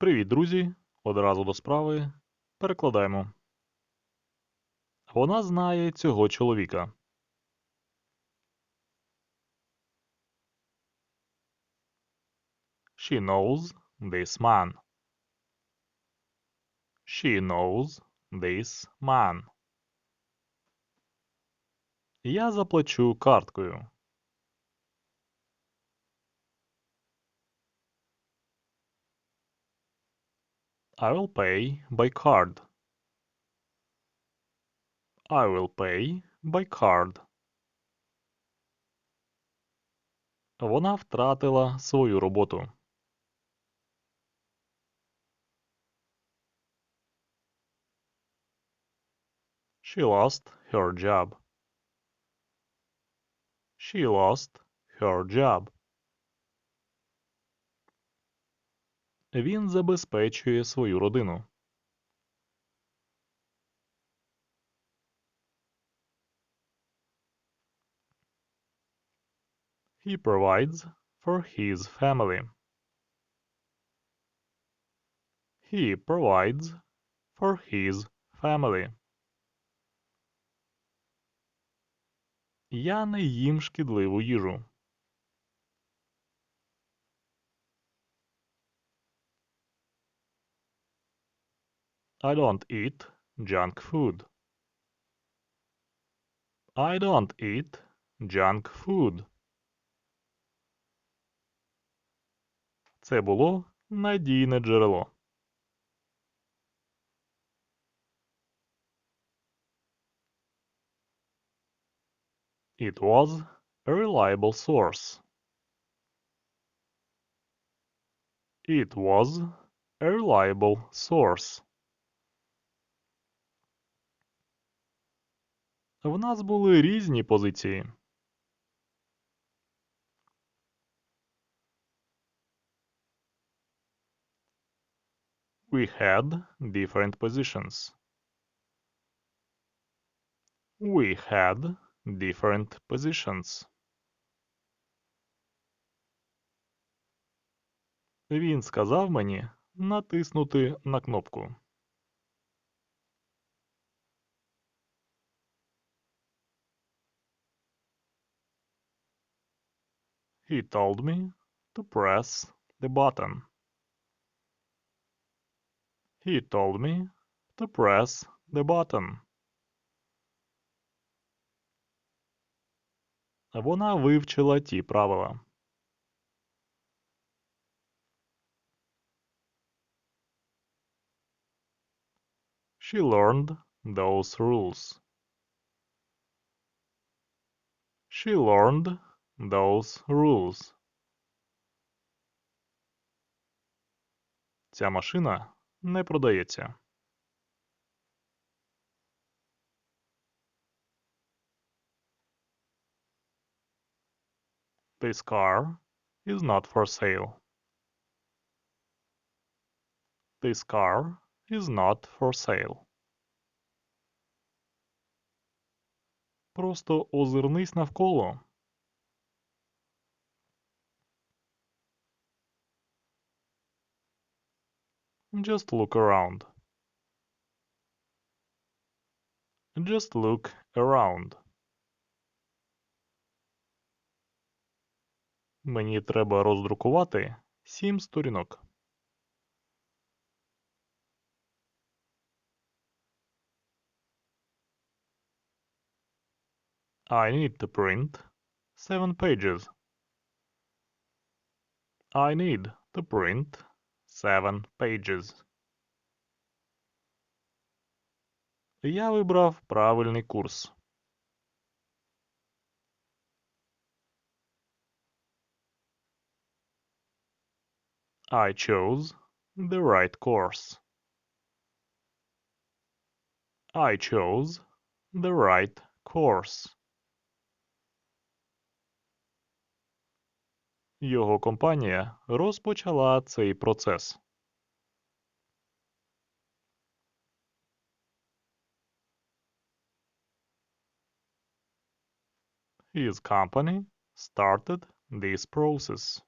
Привіт, друзі! Одразу до справи. Перекладаємо. Вона знає цього чоловіка. She knows this man. She knows this man. Я заплачу карткою. I will pay by card. I will pay by card. Вона втратила свою роботу. She lost her job. She lost her job. Він забезпечує свою родину. He provides for his family. He provides for his family. Я не їм шкідливу їжу. I don't eat junk food. I don't eat junk food. Це було надійне джерело. It was a reliable source. It was a reliable source. В нас були різні позиції. We had different positions. We had different positions. Він сказав мені натиснути на кнопку. He told me to press the button. He told me to press the button. Вона вивчила ті правила. She learned those rules. She learned those rules. Ця машина не продається. This car is not for sale. This car is not for sale. Просто озирнись навколо. Just look around. Just look around. Мені треба роздрукувати сім сторінок. I need to print seven pages. I need to print seven pages. Я вибрав правильний курс. I chose the right course. I chose the right course. Його компанія розпочала цей процес. His company started this process.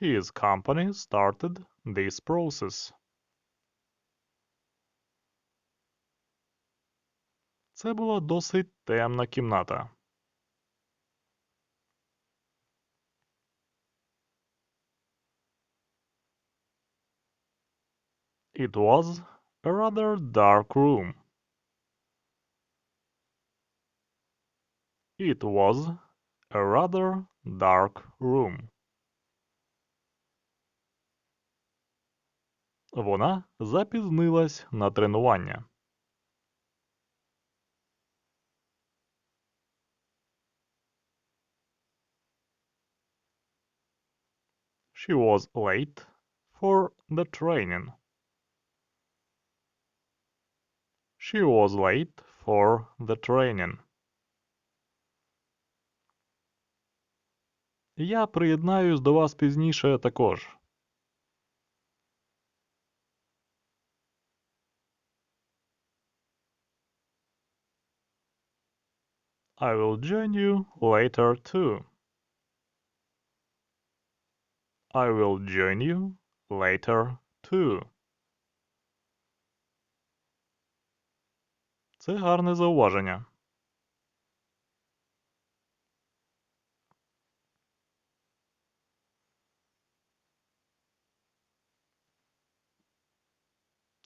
His company started this process. Це була досить темна кімната. It was a rather dark room. It was a rather dark room. Вона запізнилась на тренування. She was late for the training. She was late for the training. Я приєднаюсь до вас пізніше також. I will join you later too. I will join you later too. Це гарне зауваження.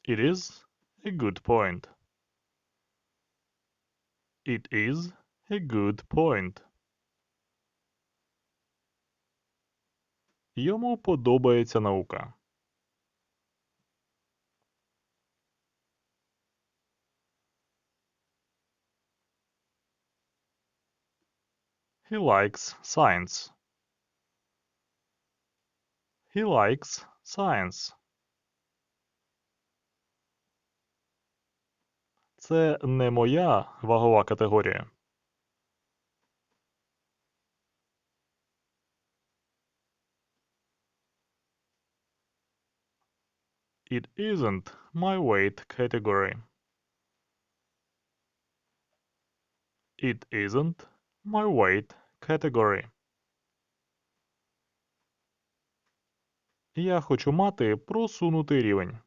It is a good point. It is a good point. Йому подобається наука. He likes science. He likes science. Це не моя вагова категорія. It isn't my weight category. It isn't my weight category. Я хочу мати просунутий рівень.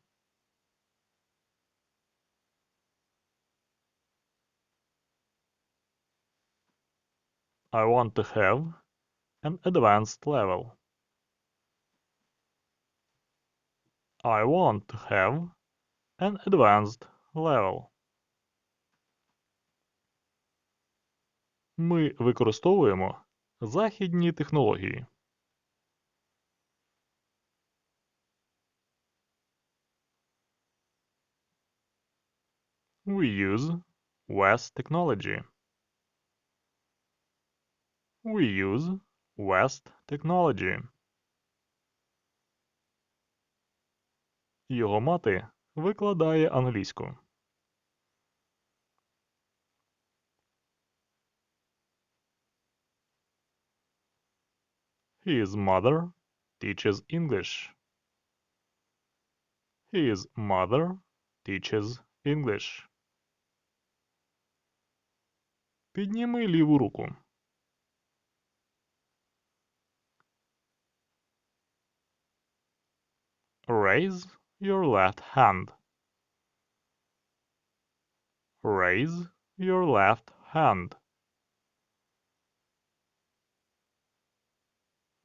I want to have an advanced level. I want to have an advanced level. Ми використовуємо західні технології. We use West technology. We use West technology. Його мати викладає англійську. His mother teaches English. His mother teaches English. Підніми ліву руку. Raise your left hand. Raise your left hand.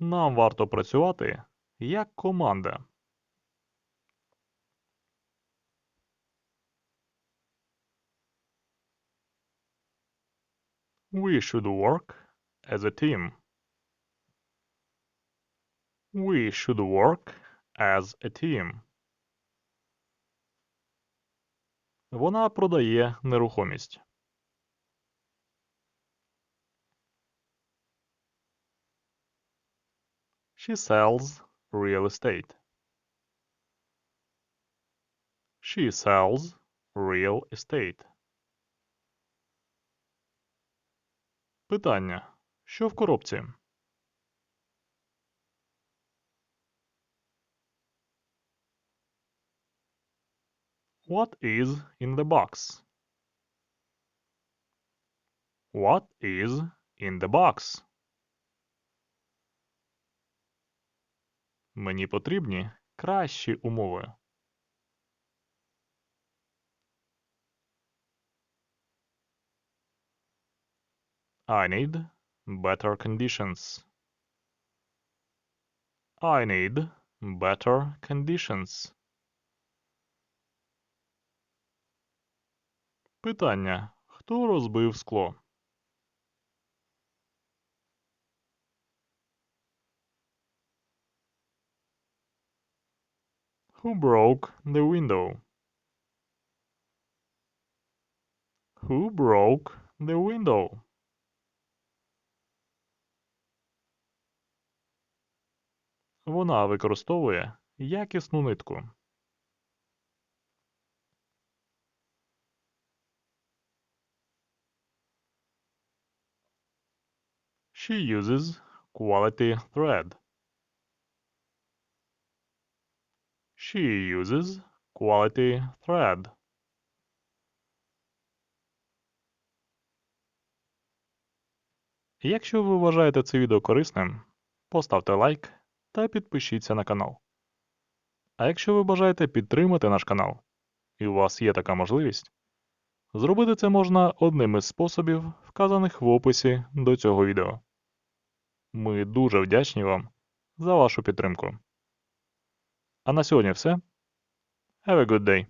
Нам варто працювати як команда. We should work as a team. We should work as a team. Вона продає нерухомість. She sells real estate. She sells real estate. Питання. Що в коробці? What is in the box? What is in the box? Мені потрібні кращі умови. I need better conditions. I need better conditions. Питання. Хто розбив скло? Who broke the window? Who broke the window? Вона використовує якісну нитку. She uses quality thread. She uses quality thread. Якщо ви вважаєте це відео корисним, поставте лайк та підпишіться на канал. А якщо ви бажаєте підтримати наш канал, і у вас є така можливість, зробити це можна одним із способів, вказаних в описі до цього відео. Ми дуже вдячні вам за вашу підтримку. А на сьогодні все. Have a good day.